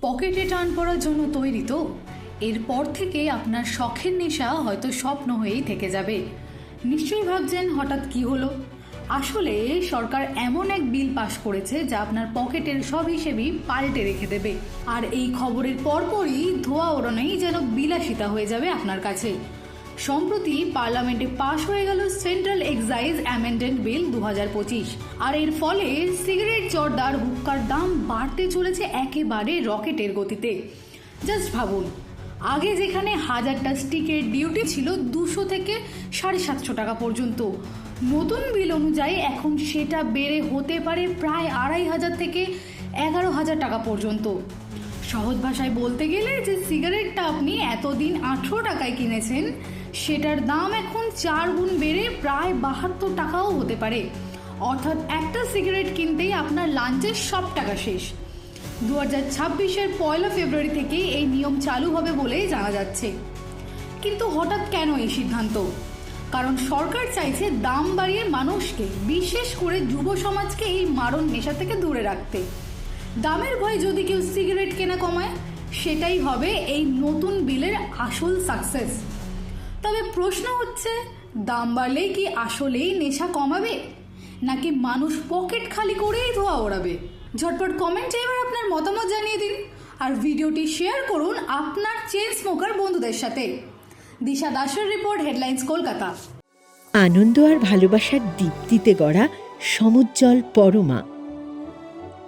পকেটে টান পড়ার জন্য তৈরি তো। এরপর থেকে আপনার শখের নেশা হয়তো স্বপ্ন হয়েই থেকে যাবে। নিশ্চয়ই ভাবছেন হঠাৎ কি হলো? আসলে সরকার এমন এক বিল পাশ করেছে যা আপনার পকেটের সব হিসেবেই পাল্টে রেখে দেবে। আর এই খবরের পরপরই ধোয়া ওড়ানোই যেন বিলাসিতা হয়ে যাবে আপনার কাছে। সম্প্রতি পার্লামেন্টে পাশ হয়ে গেল সেন্ট্রাল এক্সাইজ অ্যামেন্ডেন্ট বিল দু হাজার পঁচিশ। আর এর ফলে সিগারেট জর্দার হুক্কার দাম বাড়তে চলেছে একেবারে রকেটের গতিতে। জাস্ট ভাবুন, আগে যেখানে হাজারটা স্টিকের ডিউটি ছিল দুশো থেকে সাড়ে সাতশো টাকা পর্যন্ত। নতুন বিল অনুযায়ী এখন সেটা বেড়ে হতে পারে প্রায় আড়াই হাজার থেকে এগারো হাজার টাকা পর্যন্ত। সহজ ভাষায় বলতে গেলে যে সিগারেটটা আপনি এতদিন আঠেরো টাকায় কিনেছেন, সেটার দাম এখন চার গুণ বেড়ে প্রায় বাহাত্তর টাকাও হতে পারে। অর্থাৎ একটা সিগারেট কিনতেই আপনার লাঞ্চের সব টাকা শেষ। দু হাজার ছাব্বিশের পয়লা ফেব্রুয়ারি থেকেই এই নিয়ম চালু হবে বলেই জানা যাচ্ছে। কিন্তু হঠাৎ কেন এই সিদ্ধান্ত? কারণ সরকার চাইছে দাম বাড়িয়ে মানুষকে, বিশেষ করে যুব সমাজকে এই মারণ নেশা থেকে দূরে রাখতে। দামের ভয়ে যদি কেউ সিগারেট কেনা কমায়, সেটাই হবে এই নতুন বিলের আসল সাকসেস তবে প্রশ্ন হচ্ছে দাম বাড়লেই কি আসলেই নেশা কমাবে? নাকি মানুষ পকেট খালি করেই ধোয়া ওড়াবে? ঝটপট কমেন্টে এবার আপনার মতামত জানিয়ে দিন আর ভিডিওটি শেয়ার করুন আপনার চেন স্মোকার বন্ধুদের সাথে। দিশা দাসের রিপোর্ট হেডলাইন্স কলকাতা। আনন্দ আর ভালোবাসার দীপ্তিতে গড়া সমুজ্জ্বল পরমা।